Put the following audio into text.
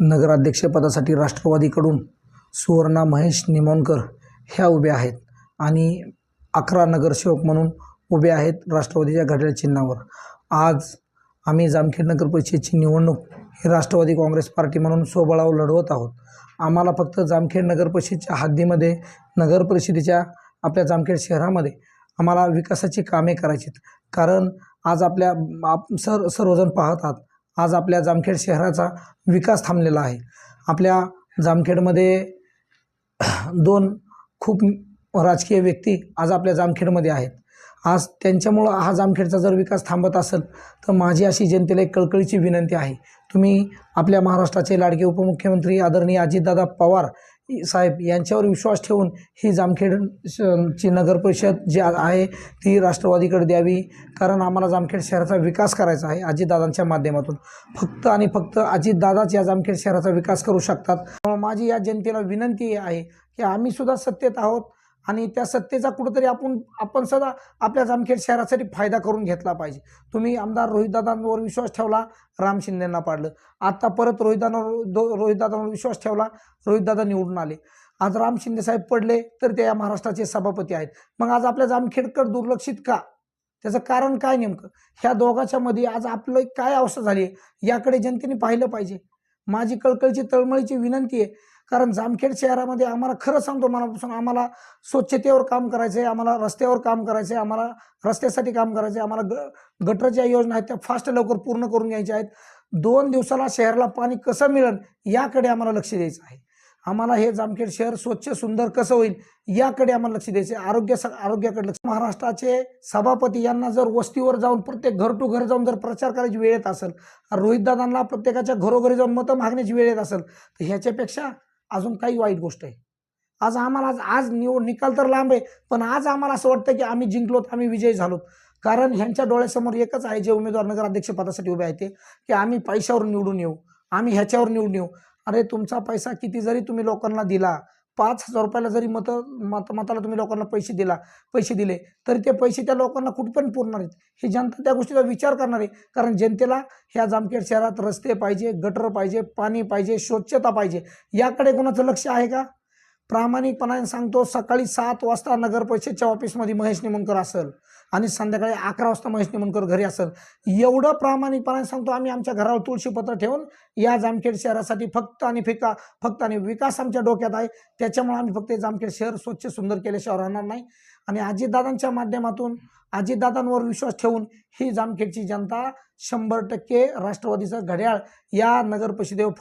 नगराध्यक्षपदासाठी राष्ट्रवादीकडून सुवर्णा महेश निमोणकर ह्या उभ्या आहेत आणि अकरा नगरसेवक म्हणून उभे आहेत राष्ट्रवादीच्या घड्याळ चिन्हावर. आज आम्ही जामखेड नगर परिषदेची निवडणूक ही राष्ट्रवादी काँग्रेस पार्टी म्हणून स्वबळावर लढवत आहोत. आम्हाला फक्त जामखेड नगर परिषदेच्या हद्दीमध्ये नगर परिषदेच्या आपल्या जामखेड शहरामध्ये आम्हाला विकासाची कामे करायची कारण आज आपल्या आप सर सर्वजण पाहतात आज आपल्या जामखेड शहराचा विकास थांबलेला आहे. आपल्या जामखेडमध्ये दोन खूप राजकीय व्यक्ती आज आपल्या जामखेडमध्ये आहेत. आज त्यांच्यामुळं हा जामखेडचा जर विकास थांबत असेल तर माझी अशी जनतेला एक कळकळीची विनंती आहे. तुम्ही आपल्या महाराष्ट्राचे लाडके उपमुख्यमंत्री आदरणीय अजितदादा पवार साहेब यांच्यावर विश्वास ठेवून ही जामखेड श- ची नगर परिषद जी आहे ती राष्ट्रवादीकडे द्यावी. कारण आम्हाला जामखेड शहराचा विकास करायचा आहे अजितदादांच्या माध्यमातून. फक्त आणि फक्त अजितदादाच या जामखेड शहराचा विकास करू शकतात. माझी या जनतेला विनंती आहे की आम्ही सुद्धा सत्तेत आहोत. आणि त्या सत्तेचा कुठंतरी आपण आपण सदा आपल्या जामखेड शहरासाठी फायदा करून घेतला पाहिजे. तुम्ही आमदार रोहितदादांवर विश्वास ठेवला राम शिंदेंना पाडलं. आता परत रोहितदादांवर दो रोहितदादांवर विश्वास ठेवला रोहितदादा निवडून आले. आज राम शिंदे साहेब पडले तर ते या महाराष्ट्राचे सभापती आहेत. मग आज आपल्या जामखेडकर दुर्लक्षित का? त्याचं कारण काय नेमकं? ह्या दोघाच्या मध्ये आज आपलं काय अवस्था झाली आहे? याकडे जनतेने पाहिलं पाहिजे. माझी कळकळीची तळमळीची विनंती आहे. कारण जामखेड शहरामध्ये आम्हाला खरं सांगतो मनापासून आम्हाला स्वच्छतेवर काम करायचं आहे आम्हाला रस्त्यावर काम करायचं आहे आम्हाला रस्त्यासाठी काम करायचं आहे आम्हाला ग गटर ज्या योजना आहेत त्या फास्ट लवकर पूर्ण करून घ्यायच्या आहेत. दोन दिवसाला शहराला पाणी कसं मिळेल याकडे आम्हाला लक्ष द्यायचं आहे. आम्हाला हे जामखेड शहर स्वच्छ सुंदर कसं होईल याकडे आम्हाला लक्ष द्यायचं आहे आरोग्य आरोग्याकडे लक्ष. महाराष्ट्राचे सभापती यांना जर वस्तीवर जाऊन प्रत्येक घर टू घर जाऊन जर प्रचार करायची वेळ येत असेल रोहितदादांना प्रत्येकाच्या घरोघरी जाऊन मतं मागण्याची वेळ येत असेल तर ह्याच्यापेक्षा अजून काही वाईट गोष्ट आहे. आज आम्हाला आज आज निवड निकाल तर लांब आहे पण आज आम्हाला असं वाटतं की आम्ही जिंकलोत आम्ही विजयी झालोत. कारण ह्यांच्या डोळ्यासमोर एकच आहे जे उमेदवार नगराध्यक्षपदासाठी उभे आहेत ते की आम्ही पैशावर निवडून येऊ आम्ही ह्याच्यावर निवडून येऊ. अरे तुमचा पैसा किती जरी तुम्ही लोकांना दिला पाच हजार रुपयाला जरी मतं मत मताला तुम्ही लोकांना पैसे दिला पैसे दिले तरी ते पैसे त्या लोकांना कुठपर्यंत पुरणार आहेत? हे जनता त्या गोष्टीचा विचार करणार आहे. कारण जनतेला ह्या जामखेड शहरात रस्ते पाहिजे गटर पाहिजे पाणी पाहिजे स्वच्छता पाहिजे. याकडे कोणाचं लक्ष आहे का? प्रामाणिकपणाने सांगतो सकाळी सात वाजता नगर परिषदच्या ऑफिसमध्ये महेश निमणकर असेल आणि संध्याकाळी अकरा वाजता महेश निमणकर घरी असेल. एवढं प्रामाणिकपणाने सांगतो आम्ही आमच्या घरावर तुळशीपत्र ठेवून या जामखेड शहरासाठी फक्त आणि फिका फक्त आणि विकास आमच्या डोक्यात आहे. त्याच्यामुळे आम्ही फक्त जामखेड शहर स्वच्छ सुंदर केल्याशिवाय राहणार नाही. आणि अजितदादांच्या माध्यमातून अजितदादांवर विश्वास ठेवून ही जामखेडची जनता शंभर टक्के राष्ट्रवादीचं घड्याळ या नगर परिषदेवर